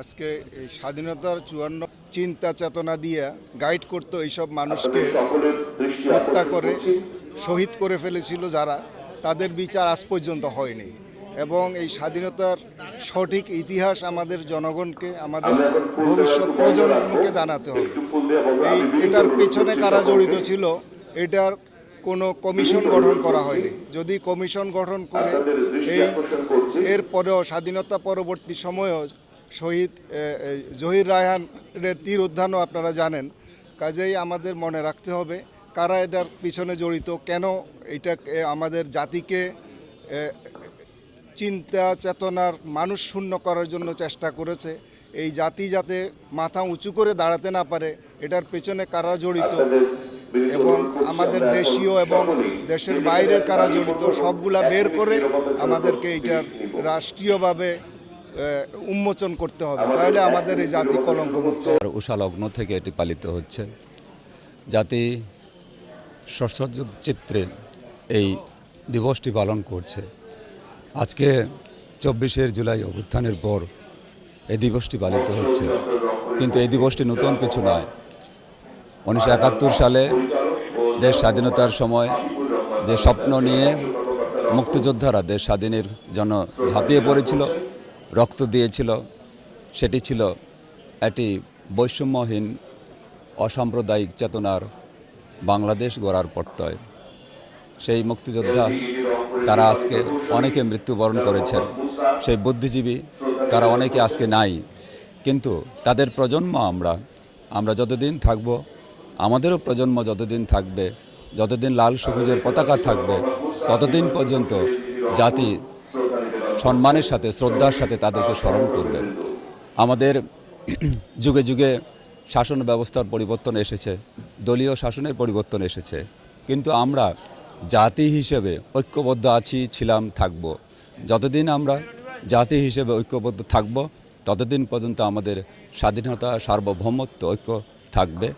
আজকে এই স্বাধীনতার চুয়ান্ন চিন্তা চেতনা দিয়ে গাইড করতো এইসব মানুষকে হত্যা করে শহীদ করে ফেলেছিল যারা তাদের বিচার আজ পর্যন্ত হয়নি। এবং এই স্বাধীনতার সঠিক ইতিহাস আমাদের জনগণকে আমাদের ভবিষ্যৎ প্রজন্মকে জানাতে হবে। এই এটার পেছনে কারা জড়িত ছিল এটার কোনো কমিশন গঠন করা হয়নি। যদি কমিশন গঠন করে এই এর পরেও স্বাধীনতা পরবর্তী সময়েও শহীদ জহির রায়হানের তীর উদ্যানও আপনারা জানেন। কাজেই আমাদের মনে রাখতে হবে কারা এটার পিছনে জড়িত কেন এটা আমাদের জাতিকে চিন্তা চেতনার মানুষ শূন্য করার জন্য চেষ্টা করেছে। এই জাতি যাতে মাথা উঁচু করে দাঁড়াতে না পারে এটার পেছনে কারা জড়িত এবং আমাদের দেশীয় এবং দেশের বাইরের কারা জড়িত সবগুলা বের করে আমাদেরকে এইটার রাষ্ট্রীয়ভাবে উন্মোচন করতে হবে। তাহলে আমাদের এই জাতি কলঙ্কমুক্ত। উষা লগ্ন থেকে এটি পালিত হচ্ছে। জাতি সসজ্জ চিত্রে এই দিবসটি পালন করছে। আজকে চব্বিশের জুলাই অভ্যুত্থানের পর এই দিবসটি পালিত হচ্ছে। কিন্তু এই দিবসটি নতুন কিছু নয়। উনিশশো একাত্তর সালে দেশ স্বাধীনতার সময় যে স্বপ্ন নিয়ে মুক্তিযোদ্ধারা দেশ স্বাধীনের জন্য ঝাঁপিয়ে পড়েছিল রক্ত দিয়েছিল, সেটি ছিল একটি বৈষম্যহীন, অসাম্প্রদায়িক চেতনার বাংলাদেশ গড়ার প্রত্যয়। সেই মুক্তিযোদ্ধা তারা আজকে অনেকে মৃত্যুবরণ করেছেন। সেই বুদ্ধিজীবী তারা অনেকে আজকে নাই। কিন্তু তাদের প্রজন্ম আমরা আমরা যতদিন থাকব, আমাদেরও প্রজন্ম যতদিন থাকবে, যতদিন লাল সবুজের পতাকা থাকবে, ততদিন পর্যন্ত জাতি সম্মানের সাথে, শ্রদ্ধার সাথে তাদেরকে স্মরণ করবে। আমাদের যুগে যুগে শাসন ব্যবস্থার পরিবর্তন এসেছে, দলীয় শাসনের পরিবর্তন এসেছে। কিন্তু আমরা জাতি হিসেবে ঐক্যবদ্ধ আছি, ছিলাম, থাকব। যতদিন আমরা জাতি হিসেবে ঐক্যবদ্ধ থাকব, ততদিন পর্যন্ত আমাদের স্বাধীনতা, সার্বভৌমত্ব, ঐক্য থাকবে।